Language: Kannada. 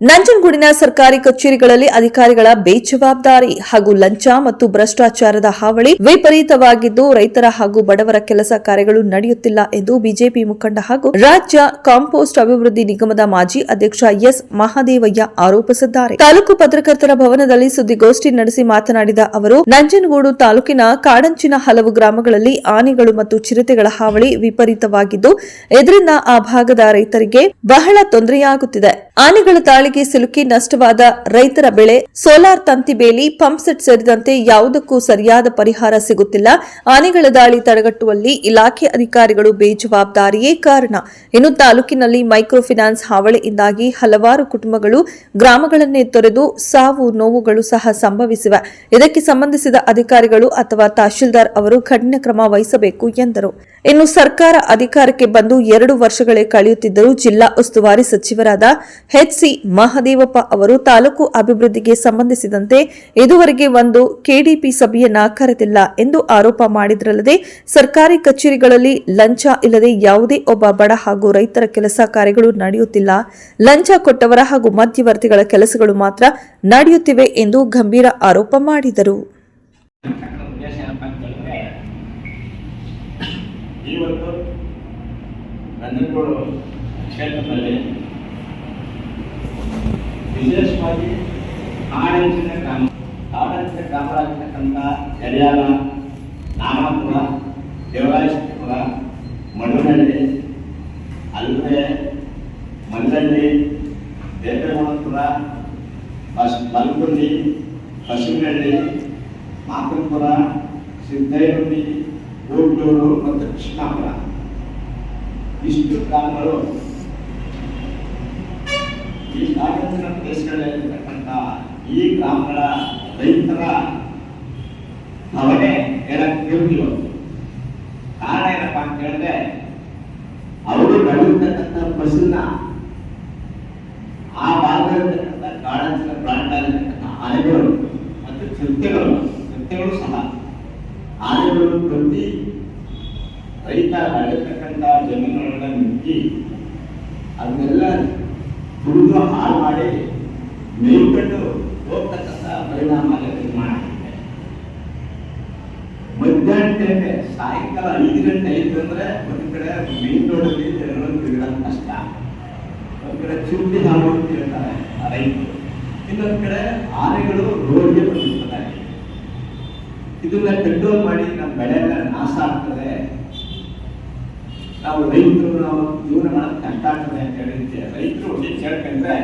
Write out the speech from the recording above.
ನಂಜನಗೂಡಿನ ಸರ್ಕಾರಿ ಕಚೇರಿಗಳಲ್ಲಿ ಅಧಿಕಾರಿಗಳ ಬೇಜವಾಬ್ದಾರಿ ಹಾಗೂ ಲಂಚ ಮತ್ತು ಭ್ರಷ್ಟಾಚಾರದ ಹಾವಳಿ ವಿಪರೀತವಾಗಿದ್ದು, ರೈತರ ಹಾಗೂ ಬಡವರ ಕೆಲಸ ಕಾರ್ಯಗಳು ನಡೆಯುತ್ತಿಲ್ಲ ಎಂದು ಬಿಜೆಪಿ ಮುಖಂಡ ಹಾಗೂ ರಾಜ್ಯ ಕಾಂಪೋಸ್ಟ್ ಅಭಿವೃದ್ಧಿ ನಿಗಮದ ಮಾಜಿ ಅಧ್ಯಕ್ಷ ಎಸ್ ಮಹಾದೇವಯ್ಯ ಆರೋಪಿಸಿದ್ದಾರೆ. ತಾಲೂಕು ಪತ್ರಕರ್ತರ ಭವನದಲ್ಲಿ ಸುದ್ದಿಗೋಷ್ಠಿ ನಡೆಸಿ ಮಾತನಾಡಿದ ಅವರು, ನಂಜನಗೂಡು ತಾಲೂಕಿನ ಕಾಡಂಚಿನ ಹಲವು ಗ್ರಾಮಗಳಲ್ಲಿ ಆನೆಗಳು ಮತ್ತು ಚಿರತೆಗಳ ಹಾವಳಿ ವಿಪರೀತವಾಗಿದ್ದು ಇದರಿಂದ ಆ ಭಾಗದ ರೈತರಿಗೆ ಬಹಳ ತೊಂದರೆಯಾಗುತ್ತಿದೆ. ಆನೆಗಳ ದಾಳಿಗೆ ಸಿಲುಕಿ ನಷ್ಟವಾದ ರೈತರ ಬೆಳೆ, ಸೋಲಾರ್ ತಂತಿ ಬೇಲಿ, ಪಂಪ್ ಸೆಟ್ ಸೇರಿದಂತೆ ಯಾವುದಕ್ಕೂ ಸರಿಯಾದ ಪರಿಹಾರ ಸಿಗುತ್ತಿಲ್ಲ. ಆನೆಗಳ ದಾಳಿ ತಡೆಗಟ್ಟುವಲ್ಲಿ ಇಲಾಖೆ ಅಧಿಕಾರಿಗಳು ಬೇಜವಾಬ್ದಾರಿಯೇ ಕಾರಣ. ಇನ್ನು ತಾಲೂಕಿನಲ್ಲಿ ಮೈಕ್ರೋ ಫಿನಾನ್ಸ್ ಹಾವಳಿಯಿಂದಾಗಿ ಹಲವಾರು ಕುಟುಂಬಗಳು ಗ್ರಾಮಗಳನ್ನೇ ತೊರೆದು ಸಾವು ನೋವುಗಳು ಸಹ ಸಂಭವಿಸಿವೆ. ಇದಕ್ಕೆ ಸಂಬಂಧಿಸಿದ ಅಧಿಕಾರಿಗಳು ಅಥವಾ ತಹಶೀಲ್ದಾರ್ ಅವರು ಕಠಿಣ ಕ್ರಮ ವಹಿಸಬೇಕು ಎಂದರು. ಇನ್ನು ಸರ್ಕಾರ ಅಧಿಕಾರಕ್ಕೆ ಬಂದು ಎರಡು ವರ್ಷಗಳೇ ಕಳೆಯುತ್ತಿದ್ದರೂ ಜಿಲ್ಲಾ ಉಸ್ತುವಾರಿ ಸಚಿವರಾದ ಎಚ್ಸಿ ಮಹದೇವಪ್ಪ ಅವರು ತಾಲೂಕು ಅಭಿವೃದ್ಧಿಗೆ ಸಂಬಂಧಿಸಿದಂತೆ ಇದುವರೆಗೆ ಒಂದು ಕೆಡಿಪಿ ಸಭೆಯನ್ನ ಕರೆದಿಲ್ಲ ಎಂದು ಆರೋಪ ಮಾಡಿದ್ರಲ್ಲದೆ ಸರ್ಕಾರಿ ಕಚೇರಿಗಳಲ್ಲಿ ಲಂಚ ಇಲ್ಲದೆ ಯಾವುದೇ ಒಬ್ಬ ಬಡ ಹಾಗೂ ರೈತರ ಕೆಲಸ ಕಾರ್ಯಗಳು ನಡೆಯುತ್ತಿಲ್ಲ. ಲಂಚ ಕೊಟ್ಟವರ ಹಾಗೂ ಮಧ್ಯವರ್ತಿಗಳ ಕೆಲಸಗಳು ಮಾತ್ರ ನಡೆಯುತ್ತಿವೆ ಎಂದು ಗಂಭೀರ ಆರೋಪ ಮಾಡಿದರು. ಇವತ್ತು ನಂಜನಗೂಡು ಕ್ಷೇತ್ರದಲ್ಲಿ ವಿಶೇಷವಾಗಿ ಕಾಡಂಚಿನ ಗ್ರಾಮ ಕಾಡಂಚಿನ ಗ್ರಾಮಗಳಾಗಿರ್ತಕ್ಕಂಥ ಜಡಿಯಾಲ ನಾಮಾಪುರ ದೇವರಾಜಪುರ ಮಣ್ಣುನಳ್ಳಿ ಅಲ್ವೆ ಮಂಜಳ್ಳಿ ದೇವೇಗೌಡಪುರ ಬಸ್ ಬಲ್ಗುಂದಿ ಹಸಿನಹಳ್ಳಿ ಮಾತೃಪುರ ಸಿದ್ದೈಗುಂಡಿ ಊಟೂರು ಮತ್ತು ಕೃಷ್ಣಾಪುರ. ಇಷ್ಟು ಗ್ರಾಮಗಳು ಈ ಕಾಡಿನ ಪ್ರದೇಶಗಳಲ್ಲಿರ್ತಕ್ಕಂಥ ಈ ಗ್ರಾಮಗಳ ರೈತರ ಅವನೇ ಹೇಳಕ್ ತಿರುಗಿಲ್ಲ ಕಾರಣ ಏನಪ್ಪಾ ಅಂತ ಹೇಳಿದ್ರೆ ಅವರು ಬೆಳೆದಿರ್ತಕ್ಕಂಥ ಫಸಲನ್ನ ಆ ಭಾಗದಲ್ಲಿರ್ತಕ್ಕಂಥ ಕಾಡಂಚಿನ ಪ್ರಾಣಿಗಳಲ್ಲಿರ್ತಕ್ಕಂಥ ಆನೆಗಳು ಮತ್ತು ಚಿರತೆಗಳು ಚಿರತೆಗಳು ಸಹ ಆನೆಗಳು ಪ್ರತಿ ರೈತ ಬೆಳೆದಿರ್ತಕ್ಕಂಥ ಜಮೀನುಗಳನ್ನ ನುಗ್ಗಿ ಅದನ್ನೆಲ್ಲ ತುಳಿದು ಹಾಳು ಮಾಡಿ ಮೇಲ್ಕೊಂಡು ಹೋಗ್ತಕ್ಕಂಥ ಪರಿಣಾಮ ಮಾಡಿದ್ದೆ ಮಧ್ಯಾಹ್ನ ಸಾಯಂಕಾಲ ಐದು ಗಂಟೆ ಐದು ಅಂದ್ರೆ ಒಂದು ಕಡೆ ಮೇನ್ ರೋಡಲ್ಲಿ ತಿರುಗಾಡೋದು ಕಷ್ಟ. ಒಂದು ಕಡೆ ಚುಟ್ಟಿ ಅಂತ ಹೇಳ್ತಾರೆ ರೈತರು. ಇನ್ನೊಂದು ಕಡೆ ಆನೆಗಳು ರೋಡ್ಗೆ ಬಂದಿರ್ತದೆ ಇದನ್ನ ಕಂಟ್ರೋಲ್ ಮಾಡಿ ನಮ್ಮ ಬೆಳೆ ನಾಶ ಆಗ್ತದೆ. ನಾವು ರೈತರು ನಾವು ಜೀವನ ಮಾಡೋದು ಕಷ್ಟ ಆಗ್ತದೆ ಅಂತ ಹೇಳಿದ್ದೆ ರೈತರು ಹೆಚ್ಚು ಹೇಳ್ಕೊಂಡ್ರೆ